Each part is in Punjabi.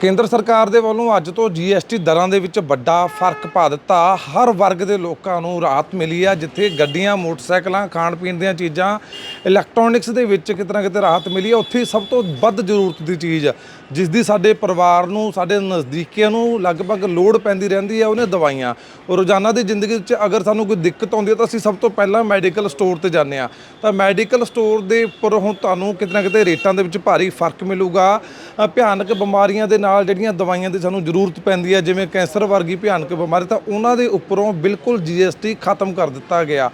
ਕੇਂਦਰ ਸਰਕਾਰ ਦੇ ਵੱਲੋਂ ਅੱਜ ਤੋਂ GST ਦਰਾਂ ਦੇ ਵਿੱਚ ਵੱਡਾ ਫ਼ਰਕ ਪਾ ਦਿੱਤਾ। ਹਰ ਵਰਗ ਦੇ ਲੋਕਾਂ ਨੂੰ ਰਾਹਤ ਮਿਲੀ ਆ, ਜਿੱਥੇ ਗੱਡੀਆਂ, ਮੋਟਰਸਾਈਕਲਾਂ ਖਾਣ ਪੀਣ ਦੀਆਂ ਚੀਜ਼ਾਂ, ਇਲੈਕਟ੍ਰੋਨਿਕਸ ਦੇ ਵਿੱਚ ਕਿਤੇ ਨਾ ਕਿਤੇ ਰਾਹਤ ਮਿਲੀ ਆ, ਉੱਥੇ ਹੀ ਸਭ ਤੋਂ ਵੱਧ ਜ਼ਰੂਰਤ ਦੀ ਚੀਜ਼ ਜਿਸ ਦੀ ਸਾਡੇ ਪਰਿਵਾਰ ਨੂੰ, ਸਾਡੇ ਨਜ਼ਦੀਕੀਆਂ ਨੂੰ ਲਗਭਗ ਲੋੜ ਪੈਂਦੀ ਰਹਿੰਦੀ ਹੈ ਉਹਨੇ ਦਵਾਈਆਂ। ਰੋਜ਼ਾਨਾ ਦੀ ਜ਼ਿੰਦਗੀ ਵਿੱਚ ਅਗਰ ਸਾਨੂੰ ਕੋਈ ਦਿੱਕਤ ਆਉਂਦੀ ਹੈ ਤਾਂ ਅਸੀਂ ਸਭ ਤੋਂ ਪਹਿਲਾਂ ਮੈਡੀਕਲ ਸਟੋਰ ਤੇ ਜਾਂਦੇ ਆ ਤਾਂ ਮੈਡੀਕਲ ਸਟੋਰ ਦੇ ਉੱਪਰ ਹੁਣ ਤੁਹਾਨੂੰ ਕਿਤੇ ਨਾ ਕਿਤੇ ਰੇਟਾਂ ਦੇ ਵਿੱਚ ਭਾਰੀ ਫ਼ਰਕ ਮਿਲੂਗਾ। ਭਿਆਨਕ ਬਿਮਾਰੀਆਂ ਦੇ ਨਾਲ ਜਿਹੜੀਆਂ ਦਵਾਈਆਂ ਦੀ ਸਾਨੂੰ ਜ਼ਰੂਰਤ ਪੈਂਦੀ ਹੈ, ਜਿਵੇਂ ਕੈਂਸਰ ਵਰਗੀ ਭਿਆਨਕ ਬਿਮਾਰੀ, ਤਾਂ ਉਹਨਾਂ ਦੇ ਉੱਪਰੋਂ ਬਿਲਕੁਲ GST ਖਤਮ ਕਰ ਦਿੱਤਾ ਗਿਆ।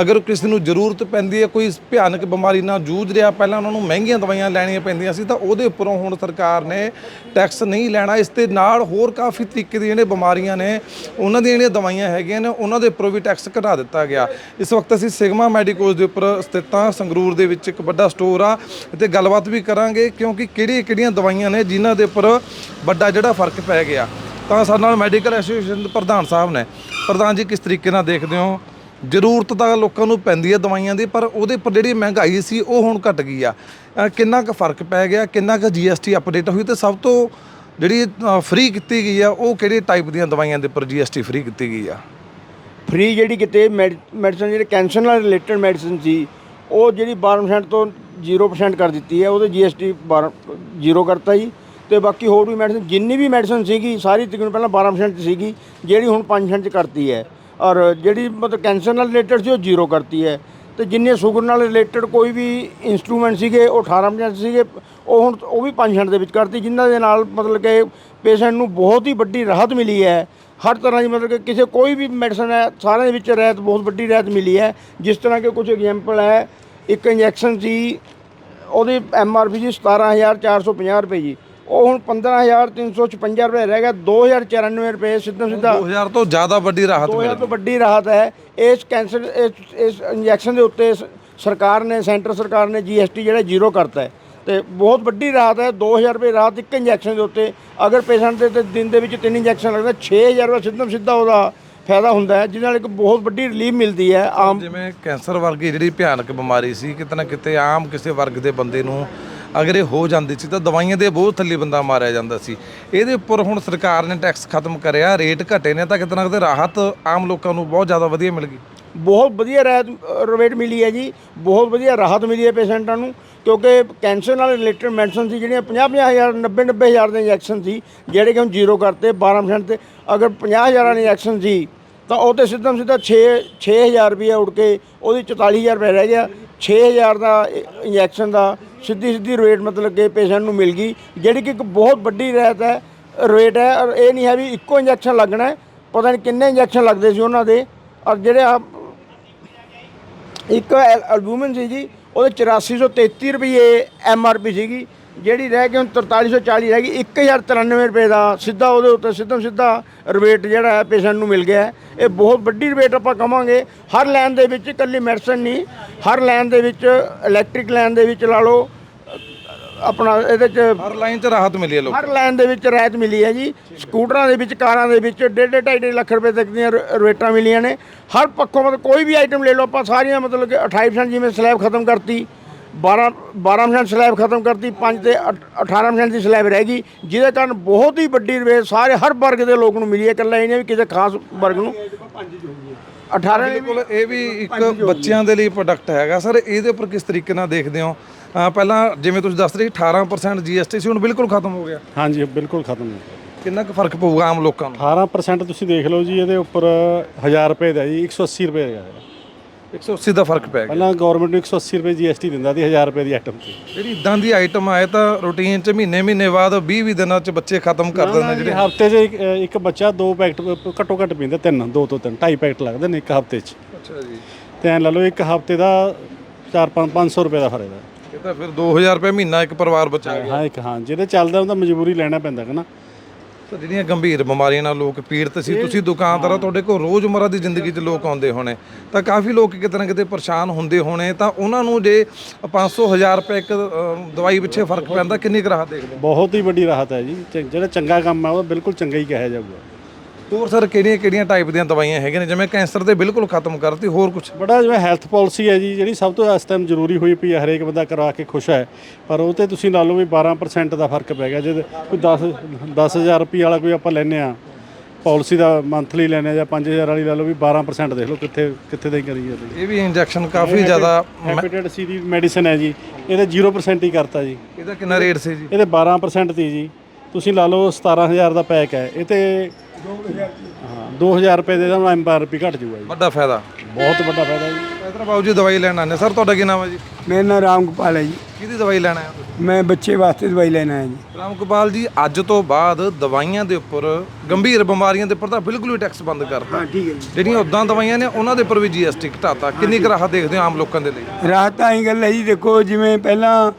ਅਗਰ ਕਿਸੇ ਨੂੰ ਜ਼ਰੂਰਤ ਪੈਂਦੀ ਹੈ, ਕੋਈ ਭਿਆਨਕ ਬਿਮਾਰੀ ਨਾਲ ਜੂਝ ਰਿਹਾ, ਪਹਿਲਾਂ ਉਹਨਾਂ ਨੂੰ ਮਹਿੰਗੀਆਂ ਦਵਾਈਆਂ ਲੈਣੀਆਂ ਪੈਂਦੀਆਂ ਸੀ, ਤਾਂ ਉਹਦੇ ਉੱਪਰੋਂ ਹੁਣ ਸਰਕਾਰ ਨੇ ਟੈਕਸ ਨਹੀਂ ਲੈਣਾ। ਇਸ ਦੇ ਨਾਲ ਹੋਰ ਕਾਫੀ ਤਰੀਕੇ ਦੀਆਂ ਜਿਹੜੀਆਂ ਬਿਮਾਰੀਆਂ ਨੇ, ਉਹਨਾਂ ਦੀਆਂ ਜਿਹੜੀਆਂ ਦਵਾਈਆਂ ਹੈਗੀਆਂ ਨੇ, ਉਹਨਾਂ ਦੇ ਉੱਪਰੋਂ ਵੀ ਟੈਕਸ ਘਟਾ ਦਿੱਤਾ ਗਿਆ। ਇਸ ਵਕਤ ਅਸੀਂ ਸਿਗਮਾ ਮੈਡੀਕੋਜ਼ ਦੇ ਉੱਪਰ ਸਥਿਤ ਹਾਂ, ਸੰਗਰੂਰ ਦੇ ਵਿੱਚ ਇੱਕ ਵੱਡਾ ਸਟੋਰ ਆ। ਤੇ ਗੱਲਬਾਤ ਵੀ ਕਰਾਂਗੇ, ਕਿਉਂਕਿ ਕਿਹੜੀਆਂ ਕਿਹੜੀਆਂ ਦਵਾਈਆਂ ਨੇ, ਜਿਨ੍ਹਾਂ ਦੇ ਉੱਪਰ ਵੱਡਾ ਜਿਹੜਾ ਫ਼ਰਕ ਪੈ ਗਿਆ। ਤਾਂ ਸਾਡੇ ਨਾਲ ਮੈਡੀਕਲ ਐਸੋਸੀਏਸ਼ਨ ਦੇ ਪ੍ਰਧਾਨ ਸਾਹਿਬ ਨੇ। ਪ੍ਰਧਾਨ ਜੀ, ਕਿਸ ਤਰੀਕੇ ਨਾਲ ਦੇਖਦੇ ਹੋ? ਜ਼ਰੂਰਤ ਤਾਂ ਲੋਕਾਂ ਨੂੰ ਪੈਂਦੀ ਹੈ ਦਵਾਈਆਂ ਦੀ ਪਰ ਉਹਦੇ ਉੱਪਰ ਜਿਹੜੀ ਮਹਿੰਗਾਈ ਸੀ ਉਹ ਹੁਣ ਘਟ ਗਈ ਆ। ਅ, ਕਿੰਨਾ ਕੁ ਫ਼ਰਕ ਪੈ ਗਿਆ ਕਿੰਨਾ ਕੁ GST ਅਪਡੇਟ ਹੋਈ ਤੇ ਸਭ ਤੋਂ ਜਿਹੜੀ ਫ੍ਰੀ ਕੀਤੀ ਗਈ ਆ ਉਹ ਕਿਹੜੇ ਟਾਈਪ ਦੀਆਂ ਦਵਾਈਆਂ ਦੇ ਉੱਪਰ GST ਫ੍ਰੀ ਕੀਤੀ ਗਈ ਆ? ਫ੍ਰੀ ਜਿਹੜੀ ਕਿਤੇ ਮੈਡੀਸਨ ਜਿਹੜੇ ਕੈਂਸਰ ਨਾਲ ਰਿਲੇਟਡ ਮੈਡੀਸਨ ਸੀ ਉਹ ਜਿਹੜੀ 12% ਤੋਂ 0% ਕਰ ਦਿੱਤੀ ਹੈ ਉਹਦੇ GST 12 ਜ਼ੀਰੋ ਕਰਤਾ ਜੀ। ਤੇ ਬਾਕੀ ਹੋਰ ਵੀ ਮੈਡੀਸਨ ਜਿੰਨੀ ਵੀ ਮੈਡੀਸਨ ਸੀਗੀ ਸਾਰੀ ਤਕਰੀਬਨ ਪਹਿਲਾਂ 12% 'ਚ ਸੀਗੀ ਜਿਹੜੀ ਹੁਣ 5% 'ਚ ਕਰਤੀ ਹੈ। ਔਰ ਜਿਹੜੀ ਮਤਲਬ ਕੈਂਸਰ ਨਾਲ ਰਿਲੇਟਡ ਸੀ ਉਹ ਜ਼ੀਰੋ ਕਰਤੀ ਹੈ। ਤੇ ਜਿੰਨੇ ਸ਼ੂਗਰ ਨਾਲ ਰਿਲੇਟਡ ਕੋਈ ਵੀ ਇਨਸਟਰੂਮੈਂਟ ਸੀਗੇ, ਉਹ 18% ਸੀਗੇ, ਉਹ ਹੁਣ ਉਹ ਵੀ 5% ਦੇ ਵਿੱਚ ਕਰਤੀ ਜਿਨ੍ਹਾਂ ਦੇ ਨਾਲ ਮਤਲਬ ਕਿ ਪੇਸ਼ੈਂਟ ਨੂੰ ਬਹੁਤ ਹੀ ਵੱਡੀ ਰਾਹਤ ਮਿਲੀ ਹੈ। ਹਰ ਤਰ੍ਹਾਂ ਦੀ ਮਤਲਬ ਕਿ ਕਿਸੇ ਕੋਈ ਵੀ ਮੈਡੀਸਨ ਹੈ, ਸਾਰਿਆਂ ਦੇ ਵਿੱਚ ਰਹਿਤ, ਬਹੁਤ ਵੱਡੀ ਰਹਿਤ ਮਿਲੀ ਹੈ। ਜਿਸ ਤਰ੍ਹਾਂ ਕਿ ਕੁਝ ਐਗਜ਼ਾਮਪਲ ਹੈ, ਇੱਕ ਇੰਜੈਕਸ਼ਨ ਸੀ, ਉਹਦੀ ਐਮ ਆਰ ਪੀ ਜੀ 17450 ਰੁਪਏ ਜੀ। ਉਹ ਹੁਣ 15356 ਰੁਪਏ ਰਹਿ ਗਿਆ 2094 ਰੁਪਏ ਸਿੱਧਾ ਸਿੱਧਾ। 2000 ਤੋਂ ਜ਼ਿਆਦਾ ਵੱਡੀ ਰਾਹਤ ਮਿਲ ਹਜ਼ਾਰ ਤੋਂ ਵੱਡੀ ਰਾਹਤ ਹੈ। ਇਸ ਕੈਂਸਰ ਇਸ ਇਸ ਇੰਜੈਕਸ਼ਨ ਦੇ ਉੱਤੇ ਸਰਕਾਰ ਨੇ ਸੈਂਟਰ ਸਰਕਾਰ ਨੇ ਜੀਐਸਟੀ ਜਿਹੜਾ ਜ਼ੀਰੋ ਕਰਤਾ ਹੈ। ਤੇ ਬਹੁਤ ਵੱਡੀ ਰਾਹਤ ਹੈ 2000 ਰੁਪਏ ਰਾਹਤ ਇੱਕ ਇੰਜੈਕਸ਼ਨ ਦੇ ਉੱਤੇ। ਅਗਰ ਪੇਸ਼ੈਂਟ ਦੇ ਤੇ ਦਿਨ ਦੇ ਵਿੱਚ ਤਿੰਨ ਇੰਜੈਕਸ਼ਨ ਲੱਗਦਾ 6000 ਰੁਪਏ ਸਿੱਧਾ ਸਿੱਧਾ ਉਹਦਾ ਫਾਇਦਾ ਹੁੰਦਾ ਹੈ ਜਿਹਦੇ ਨਾਲ ਇੱਕ ਬਹੁਤ ਵੱਡੀ ਰਿਲੀਫ ਮਿਲਦੀ ਹੈ ਆਮ ਜਿਵੇਂ ਕੈਂਸਰ ਵਰਗੀ ਜਿਹੜੀ ਭਿਆਨਕ ਬਿਮਾਰੀ ਸੀ ਕਿਤੇ ਨਾ ਕਿਤੇ ਆਮ ਕਿਸੇ ਵਰਗ ਦੇ ਬੰਦੇ ਨੂੰ ਅਗਰ ਇਹ ਹੋ ਜਾਂਦੀ ਸੀ ਤਾਂ ਦਵਾਈਆਂ ਦੇ ਬਹੁਤ ਥੱਲੇ ਬੰਦਾ ਮਾਰਿਆ ਜਾਂਦਾ ਸੀ। ਇਹਦੇ ਉੱਪਰ ਹੁਣ ਸਰਕਾਰ ਨੇ ਟੈਕਸ ਖਤਮ ਕਰਿਆ, ਰੇਟ ਘਟੇ ਨੇ ਤਾਂ ਕਿਤੇ ਨਾ ਕਿਤੇ ਰਾਹਤ ਆਮ ਲੋਕਾਂ ਨੂੰ ਬਹੁਤ ਜ਼ਿਆਦਾ ਵਧੀਆ ਮਿਲ ਗਈ। ਬਹੁਤ ਵਧੀਆ ਰਹਿਤ ਰੇਟ ਮਿਲੀ ਹੈ ਜੀ। ਬਹੁਤ ਵਧੀਆ ਰਾਹਤ ਮਿਲੀ ਹੈ ਪੇਸ਼ੈਂਟਾਂ ਨੂੰ, ਕਿਉਂਕਿ ਕੈਂਸਰ ਨਾਲ ਰਿਲੇਟਡ ਮੈਡੀਸਨ ਸੀ, ਜਿਹੜੀਆਂ 50 50 ਹਜ਼ਾਰ 90 90 ਹਜ਼ਾਰ ਦੇ ਇੰਜੈਕਸ਼ਨ ਸੀ, ਜਿਹੜੇ ਕਿ ਹੁਣ ਜ਼ੀਰੋ ਕਰਤੇ 12% ਤੇ। ਅਗਰ 50 ਹਜ਼ਾਰਾਂ ਦੇ ਇੰਜੈਕਸ਼ਨ ਸੀ, ਤਾਂ ਉਹ ਤੇ ਸਿੱਧਾ ਸਿੱਧਾ 6 6000 ਰੁਪਏ ਉੱਡ ਕੇ ਉਹਦੀ 44000 ਰੁਪਏ ਰਹਿ ਗਿਆ। 6000 ਦਾ ਇੰਜੈਕਸ਼ਨ ਦਾ ਸਿੱਧੀ ਸਿੱਧੀ ਰੇਟ ਮਤਲਬ ਕਿ ਪੇਸ਼ੈਂਟ ਨੂੰ ਮਿਲ ਗਈ, ਜਿਹੜੀ ਕਿ ਇੱਕ ਬਹੁਤ ਵੱਡੀ ਰਹਿਤ ਹੈ, ਰੇਟ ਹੈ, ਔਰ ਇਹ ਨਹੀਂ ਹੈ ਵੀ ਇੱਕੋ ਇੰਜੈਕਸ਼ਨ ਲੱਗਣਾ ਪਤਾ ਨਹੀਂ ਕਿੰਨੇ ਇੰਜੈਕਸ਼ਨ ਲੱਗਦੇ ਸੀ ਉਹਨਾਂ ਦੇ, ਔਰ ਜਿਹੜੇ ਆ, ਇੱਕ ਐਲਬੂਮਨ ਸੀ ਜੀ, ਉਹਦੇ 8433 ਰੁਪਏ ਐਮ ਆਰ ਪੀ ਸੀਗੀ ਜਿਹੜੀ ਰਹਿ ਗਈ ਹੁਣ 4340 ਰਹਿ ਗਈ 1093 ਰੁਪਏ ਦਾ ਸਿੱਧਾ ਉਹਦੇ ਉੱਤੇ ਸਿੱਧਾ ਸਿੱਧਾ ਰਿਬੇਟ ਜਿਹੜਾ ਹੈ ਪੇਸ਼ੈਂਟ ਨੂੰ ਮਿਲ ਗਿਆ ਹੈ। ਇਹ ਬਹੁਤ ਵੱਡੀ ਰਿਬੇਟ ਆਪਾਂ ਕਵਾਂਗੇ। ਹਰ ਲਾਈਨ ਦੇ ਵਿੱਚ ਇਕੱਲੀ ਮੈਡੀਸਨ ਨਹੀਂ ਹਰ ਲਾਈਨ ਦੇ ਵਿੱਚ ਇਲੈਕਟ੍ਰਿਕ ਲਾਈਨ ਦੇ ਵਿੱਚ ਲਾ ਲਓ ਆਪਣਾ ਇਹਦੇ 'ਚ ਹਰ ਲਾਈਨ 'ਚ ਰਾਹਤ ਮਿਲੀ ਹੈ ਲੋਕ ਹਰ ਲਾਈਨ ਦੇ ਵਿੱਚ ਰਾਇਤ ਮਿਲੀ ਹੈ ਜੀ। ਸਕੂਟਰਾਂ ਦੇ ਵਿੱਚ ਕਾਰਾਂ ਦੇ ਵਿੱਚ ਡੇਢ ਡੇਢ ਢਾਈ ਢਾਈ ਲੱਖ ਰੁਪਏ ਤੱਕ ਦੀਆਂ ਰ- ਰੇਟਾਂ ਮਿਲੀਆਂ ਨੇ। ਹਰ ਪੱਖੋਂ ਮਤਲਬ ਕੋਈ ਵੀ ਆਈਟਮ ਲੈ ਲਓ ਆਪਾਂ ਸਾਰੀਆਂ ਮਤਲਬ ਕਿ 28% ਜਿਵੇਂ ਸਲੈਬ ਖਤਮ ਕਰਤੀ 12 12% ਸਲੈਬ ਖਤਮ ਕਰਤੀ 5 ਤੇ 18% ਦੀ ਸਲੈਬ ਰਹਿ ਗਈ ਜਿਹਦੇ ਕਾਰਨ ਬਹੁਤ ਹੀ ਵੱਡੀ ਰਵੇ ਸਾਰੇ ਹਰ ਵਰਗ ਦੇ ਲੋਕ ਨੂੰ ਮਿਲੀ ਹੈ ਇਕੱਲਾ ਇਹ ਨਹੀਂ ਵੀ ਕਿਸੇ ਖਾਸ ਵਰਗ ਨੂੰ। 18 ਬਿਲਕੁਲ ਇਹ ਵੀ ਇੱਕ ਬੱਚਿਆਂ ਦੇ ਲਈ ਪ੍ਰੋਡਕਟ ਹੈਗਾ। ਸਰ ਇਹਦੇ ਉੱਪਰ ਕਿਸ ਤਰੀਕੇ ਨਾਲ ਦੇਖਦੇ ਹੋ? ਪਹਿਲਾਂ ਜਿਵੇਂ ਤੁਸੀਂ ਦੱਸ ਰਹੇ ਸੀ 18% GST ਸੀ ਹੁਣ ਬਿਲਕੁਲ ਖਤਮ ਹੋ ਗਿਆ। ਹਾਂਜੀ ਬਿਲਕੁਲ ਖਤਮ ਹੈ ਕਿੰਨਾ ਕੁ ਫ਼ਰਕ ਪਊਗਾ ਆਮ ਲੋਕਾਂ ਨੂੰ? 18% ਤੁਸੀਂ ਦੇਖ ਲਓ ਜੀ ਇਹਦੇ ਉੱਪਰ 1000 ਰੁਪਏ ਦਾ ਜੀ 180 ਰੁਪਏ ਦਾ ਹੈ 180 ਦਾ ਫ਼ਰਕ ਪੈ ਗਿਆ। ਪਹਿਲਾਂ ਗਵਰਨਮੈਂਟ ਨੂੰ 180 ਰੁਪਏ GST ਦਿੰਦਾ ਸੀ 1000 ਰੁਪਏ ਦੀ ਆਈਟਮ ਤੇ ਜਿਹੜੀ ਇਦਾਂ ਦੀ ਆਈਟਮ ਆਏ ਤਾਂ ਰੂਟੀਨ 'ਚ ਮਹੀਨੇ ਮਹੀਨੇ ਬਾਅਦ 20 20 ਦਿਨਾਂ 'ਚ ਬੱਚੇ ਖਤਮ ਕਰ ਦਿੰਦੇ ਜਿਹੜੇ। ਹਫ਼ਤੇ 'ਚ ਇੱਕ- ਇੱਕ ਬੱਚਾ ਦੋ ਪੈਕਟ ਘੱਟੋ ਘੱਟ ਪੀਂਦਾ ਤਿੰਨ ਦੋ ਤੋਂ ਤਿੰਨ ਢਾਈ ਪੈਕਟ ਲੱਗਦੇ ਨੇ ਇੱਕ ਹਫ਼ਤੇ 'ਚ। ਅੱਛਾ ਜੀ। ਤੇ ਐਂ ਲਾ ਲਓ ਇੱਕ ਹਫ਼ਤੇ ਦਾ 4 5 500 ਰੁਪਏ ਦਾ ਫ਼ਰਕ ਹੈ। ਇਹ ਤਾਂ ਫਿਰ 2000 ਰੁਪਏ ਮਹੀਨਾ ਇੱਕ ਪਰਿਵਾਰ ਬਚਾ ਗਿਆ। ਹਾਂ ਇੱਕ ਹਾਂ ਜਿਹਦੇ ਚੱਲਦਾ ਉਹਦਾ ਮਜਬੂਰੀ ਲੈਣਾ ਪੈਂਦਾ ਹੈ ਨਾ। ਤਾਂ ਜਿਹੜੀਆਂ ਗੰਭੀਰ ਬਿਮਾਰੀਆਂ ਨਾਲ ਲੋਕ ਪੀੜਤ ਸੀ ਤੁਸੀਂ ਦੁਕਾਨਦਾਰ ਹੋ, ਤੁਹਾਡੇ ਕੋਲ ਰੋਜ਼ਮਰਰਾ ਦੀ ਜ਼ਿੰਦਗੀ 'ਚ ਲੋਕ ਆਉਂਦੇ ਹੋਣੇ ਤਾਂ ਕਾਫੀ ਲੋਕ ਕਿਤੇ ਨਾ ਕਿਤੇ ਪਰੇਸ਼ਾਨ ਹੁੰਦੇ ਹੋਣੇ ਤਾਂ ਉਹਨਾਂ ਨੂੰ ਜੇ 500 1000 ਰੁਪਏ ਇੱਕ ਅ, ਦਵਾਈ ਪਿੱਛੇ ਫ਼ਰਕ ਪੈਂਦਾ ਕਿੰਨੀ ਕੁ ਰਾਹਤ ਦੇਖਦੇ ਹੋ? ਬਹੁਤ ਹੀ ਵੱਡੀ ਰਾਹਤ ਹੈ ਜੀ ਚ- ਜਿਹੜਾ ਚੰਗਾ ਕੰਮ ਹੈ ਉਹ ਬਿਲਕੁਲ ਚੰਗਾ ਹੀ ਕਿਹਾ ਜਾਊਗਾ ਹੋਰ ਸਰ ਕਿਹੜੀਆਂ ਕਿਹੜੀਆਂ ਟਾਈਪ ਦੀਆਂ ਦਵਾਈਆਂ ਹੈਗੀਆਂ ਨੇ? ਜਿਵੇਂ ਕੈਂਸਰ ਦੇ ਬਿਲਕੁਲ ਖਤਮ ਕਰਤੀ ਹੋਰ ਕੁਝ ਬੜਾ ਜਿਵੇਂ ਹੈਲਥ ਪਾਲਿਸੀ ਹੈ ਜੀ ਜਿਹੜੀ ਸਭ ਤੋਂ ਇਸ ਟਾਈਮ ਜ਼ਰੂਰੀ ਹੋਈ ਪਈ ਹੈ ਹਰੇਕ ਬੰਦਾ ਕਰਵਾ ਕੇ ਖੁਸ਼ ਹੈ। ਪਰ ਉਹ ਤੇ ਤੁਸੀਂ ਲਾ ਲਓ ਵੀ 12% ਦਾ ਫ਼ਰਕ ਪੈ ਗਿਆ ਜੇ ਕੋਈ 10 10000 ਰੁਪਏ ਵਾਲਾ ਕੋਈ ਆਪਾਂ ਲੈਨੇ ਆ ਪਾਲਿਸੀ ਦਾ ਮੰਥਲੀ ਲੈਨੇ ਆ ਜਾਂ 5000 ਵਾਲੀ ਲਾ ਲਓ ਵੀ 12% ਦੇਖ ਲਓ ਕਿੱਥੇ ਕਿੱਥੇ ਦਾ ਕਰੀ ਜਾਂਦੇ ਇਹ ਵੀ ਇੰਜੈਕਸ਼ਨ ਕਾਫੀ ਜ਼ਿਆਦਾ ਹੈਪੇਟਾਈਟਸ ਸੀ ਦੀ ਮੈਡੀਸਨ ਹੈ ਜੀ ਇਹਦੇ 0% ਹੀ ਕਰਤਾ ਜੀ। ਇਹਦਾ ਕਿੰਨਾ ਰੇਟ ਸੀ ਜੀ? ਇਹਦੇ 12% ਤੀ ਜੀ। ਤੁਸੀਂ ਲਾ ਲਓ 17000 ਦਾ ਪੈਕ ਹੈ ਇਹ ਤੇ ਹਾਂ 2000 ਰੁਪਏ ਦੇ ਦਾ ਐਮਆਰਪੀ ਘਟ ਜੂਗਾ ਜੀ। ਵੱਡਾ ਫਾਇਦਾ। ਬਹੁਤ ਵੱਡਾ ਫਾਇਦਾ ਜੀ। ਇਧਰ ਬਾਬੂ ਜੀ ਦਵਾਈ ਲੈਣ ਆਨੇ ਸਰ ਤੁਹਾਡਾ ਕੀ ਨਾਮ ਹੈ ਜੀ? ਮੇਰਾ ਨਾਮ ਰਾਮ ਗੋਪਾਲ ਹੈ ਜੀ। ਕਿਹਦੀ ਦਵਾਈ ਲੈਣ ਆਏ ਹੋ ਮੈਂ ਬੱਚੇ ਵਾਸਤੇ ਦਵਾਈ ਲੈਣ ਆਇਆ ਜੀ। ਰਾਮ ਗੋਪਾਲ ਜੀ ਅੱਜ ਤੋਂ ਬਾਅਦ ਦਵਾਈਆਂ ਦੇ ਉੱਪਰ ਗੰਭੀਰ ਬਿਮਾਰੀਆਂ ਦੇ ਉੱਪਰ ਤਾਂ ਬਿਲਕੁਲ ਹੀ ਟੈਕਸ ਬੰਦ ਕਰਤਾ। ਠੀਕ ਹੈ ਜੀ। ਜਿਹੜੀਆਂ ਉਦਾਂ ਦਵਾਈਆਂ ਨੇ ਉਹਨਾਂ ਦੇ ਉੱਪਰ ਵੀ ਜੀਐਸਟੀ ਘਟਾਤਾ। ਕਿੰਨੀ ਕੁ ਰਾਹਤ ਦੇਖਦੇ ਹੋ ਆਮ ਲੋਕਾਂ ਦੇ ਲਈ? ਰਾਹਤ ਤਾਂ ਹੀ ਗੱਲ ਹੈ ਜੀ। ਦੇਖੋ ਜਿਵੇਂ ਪਹਿਲਾਂ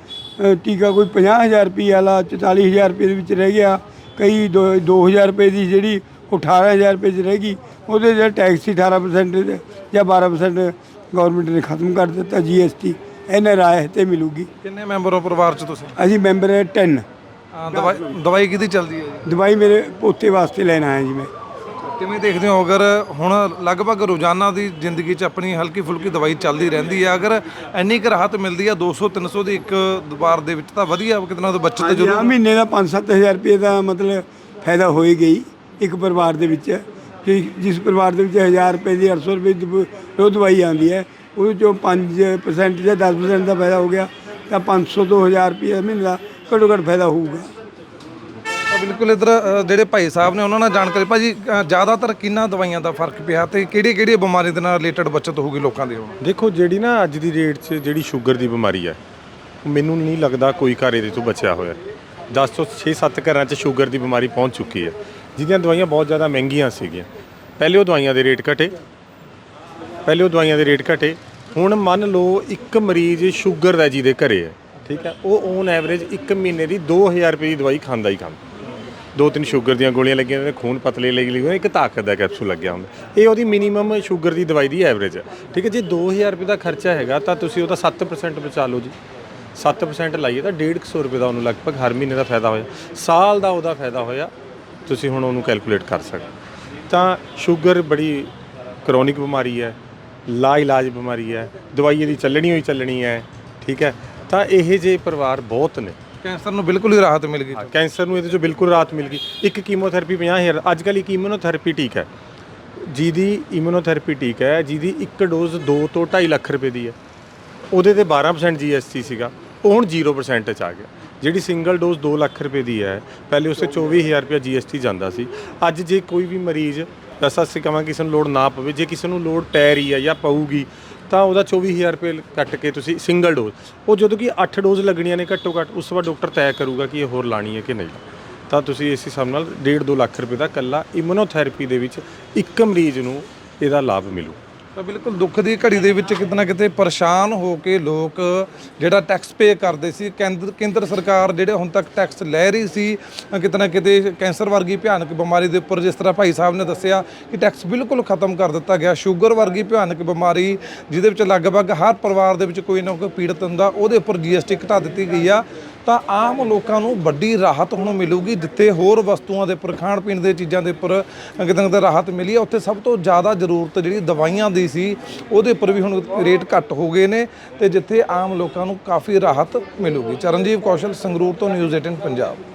ਟੀਕਾ ਕੋਈ 50000 ਰੁਪਏ ਵਾਲਾ 44000 ਰੁਪਏ ਦੇ ਵਿੱਚ ਰਹਿ ਗਿਆ। ਕਈ 2000 ਰੁਪਏ ਦੀ ਜਿਹੜੀ ਉਹ 18000 ਰੁਪਏ 'ਚ ਰਹਿ ਗਈ। ਉਹਦੇ ਜਿਹੜਾ ਟੈਕਸ ਸੀ 18% ਦੇ- ਜਾਂ 12% ਗਵਰਨਮੈਂਟ ਨੇ ਖਤਮ ਕਰ ਦਿੱਤਾ ਜੀਐਸਟੀ ਇਹਨੇ ਰਾਏ ਤੇ ਮਿਲੂਗੀ। ਕਿੰਨੇ ਮੈਂਬਰ ਹੋ ਪਰਿਵਾਰ 'ਚ ਤੁਸੀਂ? ਅਸੀਂ ਮੈਂਬਰ ਹੈ 10 ਅਹ ਦਵਾਈ ਦਵਾਈ ਕਿਹਦੀ ਚੱਲਦੀ ਹੈ ਜੀ? ਦਵਾਈ ਮੇਰੇ ਪੋਤੇ ਵਾਸਤੇ ਲੈਣ ਆਇਆ ਜੀ ਮੈਂ। ਕਿਵੇਂ ਦੇਖਦੇ ਹੋ ਅਗਰ ਹੁਣ ਲਗਭਗ ਰੋਜ਼ਾਨਾ ਦੀ ਜ਼ਿੰਦਗੀ 'ਚ ਆਪਣੀ ਹਲਕੀ ਫੁਲਕੀ ਦਵਾਈ ਚੱਲਦੀ ਰਹਿੰਦੀ ਹੈ ਅਗਰ ਇੰਨੀ ਕੁ ਰਾਹਤ ਮਿਲਦੀ ਹੈ 200 300 ਦੀ ਇੱਕ ਵਾਰ ਦੇ ਵਿੱਚ ਤਾਂ ਵਧੀਆ ਕਿਤਨਾ ਤਾਂ ਬੱਚਤ ਹਾਂਜੀ ਹਾਂ ਮਹੀਨੇ ਦਾ 5-7000 ਰੁਪਏ ਦਾ ਮਤਲਬ ਫਾਇਦਾ ਹੋਏਗਾ ਹੀ ਇੱਕ ਪਰਿਵਾਰ ਦੇ ਵਿੱਚ। ਕਿ ਜਿਸ ਪਰਿਵਾਰ ਦੇ ਵਿੱਚ 1000 ਰੁਪਏ ਦੀ 800 ਰੁਪਏ ਦੀ ਰੋਜ਼ ਦਵਾਈ ਆਉਂਦੀ ਹੈ ਉਹਦੇ ਚੋਂ 5% ਜਾਂ 10% ਦਾ ਫਾਇਦਾ ਹੋ ਗਿਆ ਤਾਂ 500 ਤੋਂ 1000 ਰੁਪਏ ਮਹੀਨੇ ਦਾ ਘੱਟੋ ਘੱਟ ਫਾਇਦਾ ਹੋਊਗਾ। ਬਿਲਕੁਲ ਇਧਰ ਜਿਹੜੇ ਭਾਈ ਸਾਹਿਬ ਨੇ ਉਹਨਾਂ ਨਾਲ ਜਾਣਕਾਰੀ ਭਾਜੀ ਅ, ਜ਼ਿਆਦਾਤਰ ਕਿੰਨਾ ਦਵਾਈਆਂ ਦਾ ਫ਼ਰਕ ਪਿਆ ਤੇ ਕਿਹੜੀ ਕਿਹੜੀ ਬਿਮਾਰੀ ਦੇ ਨਾਲ ਰਿਲੇਟਡ ਬਚਤ ਹੋਊਗੀ ਲੋਕਾਂ ਦੀ ਹੁਣ? ਦੇਖੋ ਜਿਹੜੀ ਨਾ ਅੱਜ ਦੀ ਡੇਟ 'ਚ ਜਿਹੜੀ ਸ਼ੂਗਰ ਦੀ ਬਿਮਾਰੀ ਹੈ ਮੈਨੂੰ ਨਹੀਂ ਲੱਗਦਾ ਕੋਈ ਘਰ ਇਹਦੇ ਤੋਂ ਬਚਿਆ ਹੋਇਆ। 10 ਤੋਂ 6-7 ਘਰਾਂ 'ਚ ਸ਼ੂਗਰ ਦੀ ਬਿਮਾਰੀ ਪਹੁੰਚ ਚੁੱਕੀ ਹੈ ਜਿਹਦੀਆਂ ਦਵਾਈਆਂ ਬਹੁਤ ਜ਼ਿਆਦਾ ਮਹਿੰਗੀਆਂ ਸੀਗੀਆਂ। ਪਹਿਲੇ ਉਹ ਦਵਾਈਆਂ ਦੇ ਰੇਟ ਘਟੇ ਪਹਿਲੇ ਉਹ ਦਵਾਈਆਂ ਦੇ ਰੇਟ ਘਟੇ। ਹੁਣ ਮੰਨ ਲਓ ਇੱਕ ਮਰੀਜ਼ ਸ਼ੂਗਰ ਦਾ ਜਿਹਦੇ ਘਰੇ ਹੈ ਠੀਕ ਹੈ ਉਹ ਔਨ ਐਵਰੇਜ ਇੱਕ ਮਹੀਨੇ ਦੀ 2000 ਰੁਪਏ ਦੀ ਦਵਾਈ ਖਾਂਦਾ ਹੀ ਖਾਂਦਾ। ਦੋ ਤਿੰਨ ਸ਼ੂਗਰ ਦੀਆਂ ਗੋਲੀਆਂ ਲੱਗੀਆਂ ਨੇ, ਖੂਨ ਪਤਲੇ ਲਈ ਲਈ ਇੱਕ ਤਾਕਤ ਦਾ ਕੈਪਸੂਲ ਲੱਗਿਆ ਹੁੰਦਾ। ਇਹ ਉਹਦੀ ਮਿਨੀਮਮ ਸ਼ੂਗਰ ਦੀ ਦਵਾਈ ਦੀ ਐਵਰੇਜ ਹੈ। ਠੀਕ ਹੈ ਜੇ 2000 ਰੁਪਏ ਦਾ ਖਰਚਾ ਹੈਗਾ, ਤਾਂ ਤੁਸੀਂ ਉਹਦਾ 7% ਬਚਾ ਲਓ ਜੀ। 7% ਲਾਈਏ ਤਾਂ 150 ਰੁਪਏ ਦਾ ਉਹਨੂੰ ਲਗਭਗ ਹਰ ਮਹੀਨੇ ਦਾ ਫਾਇਦਾ ਹੋਇਆ। ਸਾਲ ਦਾ ਉਹਦਾ ਫਾਇਦਾ ਹੋਇਆ, ਤੁਸੀਂ ਹੁਣ ਉਹਨੂੰ ਕੈਲਕੂਲੇਟ ਕਰ ਸਕਦੇ ਤਾਂ ਸ਼ੂਗਰ ਬੜੀ ਕਰੋਨਿਕ ਬਿਮਾਰੀ ਹੈ ਲਾ ਇਲਾਜ ਬਿਮਾਰੀ ਹੈ ਦਵਾਈ ਇਹਦੀ ਚੱਲਣੀ ਹੋਈ ਚੱਲਣੀ ਹੈ, ਠੀਕ ਹੈ। ਤਾਂ ਇਹ ਜੇ ਪਰਿਵਾਰ ਬਹੁਤ ਨੇ ਕੈਂਸਰ ਨੂੰ ਬਿਲਕੁਲ ਹੀ ਰਾਹਤ ਮਿਲ ਗਈ ਹਾਂ, ਕੈਂਸਰ ਨੂੰ ਇਹਦੇ ਚੋਂ ਬਿਲਕੁਲ ਰਾਹਤ ਮਿਲ ਗਈ। ਇੱਕ ਕੀਮੋਥੈਰੇਪੀ 50000 ਅੱਜ ਕੱਲ੍ਹ ਇੱਕ ਇਮਿਊਨੋਥੈਰੇਪੀ ਟੀਕਾ ਹੈ। ਜਿਹਦੀ ਇਮਿਊਨੋਥੈਰੇਪੀ ਟੀਕਾ ਹੈ ਜਿਹਦੀ ਇੱਕ ਡੋਜ਼ 2 ਤੋਂ 2.5 ਲੱਖ ਰੁਪਏ ਦੀ ਹੈ। ਉਹਦੇ ਤੇ 12% ਜੀਐਸਟੀ ਸੀਗਾ ਉਹ ਹੁਣ 0% ਚ ਆ ਗਿਆ। ਜਿਹੜੀ ਸਿੰਗਲ ਡੋਜ਼ 2 ਲੱਖ ਰੁਪਏ ਦੀ ਹੈ ਪਹਿਲੇ ਉਸੇ 24000 ਰੁਪਏ ਜੀਐਸਟੀ ਜਾਂਦਾ ਸੀ। ਅੱਜ ਜੇ ਕੋਈ ਵੀ ਮਰੀਜ਼ ਅਸਾਂ ਅਸੀਂ ਕਹਾਂ ਕਿਸੇ ਨੂੰ ਲੋੜ ਨਾ ਪਵੇ ਜੇ ਕਿਸੇ ਨੂੰ ਲੋੜ ਪੈ ਰਹੀ ਹੈ ਜਾਂ ਪਊਗੀ ਤਾਂ ਉਹਦਾ 24000 ਰੁਪਏ ਕੱਟ ਕੇ ਤੁਸੀਂ ਸਿੰਗਲ ਡੋਜ਼ ਉਹ ਜਦੋਂ ਕਿ 8 ਡੋਜ਼ ਲੱਗਣੀਆਂ ਨੇ ਘੱਟੋ ਘੱਟ, ਉਸ ਤੋਂ ਬਾਅਦ ਡਾਕਟਰ ਤੈਅ ਕਰੂਗਾ ਕਿ ਇਹ ਹੋਰ ਲਾਣੀ ਹੈ ਕਿ ਨਹੀਂ। ਤਾਂ ਤੁਸੀਂ ਇਸ ਹਿਸਾਬ ਨਾਲ 1.5 2 ਲੱਖ ਰੁਪਏ ਦਾ ਕੱਲਾ ਇਮਿਊਨੋਥੈਰੇਪੀ ਦੇ ਵਿੱਚ ਇੱਕ ਮਰੀਜ਼ ਨੂੰ ਇਹਦਾ ਲਾਭ ਮਿਲੂ। ਤਾਂ ਬਿਲਕੁਲ ਦੁੱਖ ਦੀ ਘੜੀ ਦੇ ਵਿੱਚ ਕਿਤੇ ਨਾ ਕਿਤੇ ਪਰੇਸ਼ਾਨ ਹੋ ਕੇ ਲੋਕ ਜਿਹੜਾ ਟੈਕਸ ਪੇ ਕਰਦੇ ਸੀ ਕੇਂਦਰ ਕੇਂਦਰ ਸਰਕਾਰ ਜਿਹੜੇ ਹੁਣ ਤੱਕ ਟੈਕਸ ਲੈ ਰਹੀ ਸੀ ਅ, ਕਿਤੇ ਨਾ ਕਿਤੇ ਕੈਂਸਰ ਵਰਗੀ ਭਿਆਨਕ ਬਿਮਾਰੀ ਦੇ ਉੱਪਰ ਜਿਸ ਤਰ੍ਹਾਂ ਭਾਈ ਸਾਹਿਬ ਨੇ ਦੱਸਿਆ ਕਿ ਟੈਕਸ ਬਿਲਕੁਲ ਖਤਮ ਕਰ ਦਿੱਤਾ ਗਿਆ। ਸ਼ੂਗਰ ਵਰਗੀ ਭਿਆਨਕ ਬਿਮਾਰੀ ਜਿਹਦੇ ਵਿੱਚ ਲਗਭਗ ਹਰ ਪਰਿਵਾਰ ਦੇ ਵਿੱਚ ਕੋਈ ਨਾ ਕੋਈ ਪੀੜਤ ਹੁੰਦਾ ਉਹਦੇ ਉੱਪਰ ਜੀਐਸਟੀ ਘਟਾ ਦਿੱਤੀ ਗਈ ਆ। ਤਾਂ ਆਮ ਲੋਕਾਂ ਨੂੰ ਵੱਡੀ ਰਾਹਤ ਹੁਣ ਮਿਲੂਗੀ। ਜਿੱਥੇ ਹੋਰ ਵਸਤੂਆਂ ਦੇ ਉੱਪਰ, ਖਾਣ ਪੀਣ ਦੇ ਚੀਜ਼ਾਂ ਦੇ ਉੱਪਰ ਕਿਤੇ ਕਿਤੇ ਰਾਹਤ ਮਿਲੀ ਹੈ। ਉੱਥੇ ਸਭ ਤੋਂ ਜ਼ਿਆਦਾ ਜ਼ਰੂਰਤ ਜਿਹੜੀ ਦਵਾਈਆਂ ਦੀ ਸੀ, ਉਹਦੇ ਉੱਪਰ ਵੀ ਹੁਣ ਰੇਟ ਘੱਟ ਹੋ ਗਏ ਨੇ ਤੇ ਜਿੱਥੇ ਆਮ ਲੋਕਾਂ ਨੂੰ ਕਾਫੀ ਰਾਹਤ ਮਿਲੂਗੀ। ਚਰਨਜੀਤ ਕੌਸ਼ਲ, ਸੰਗਰੂਰ ਤੋਂ ਨਿਊਜ਼ 18 ਪੰਜਾਬ।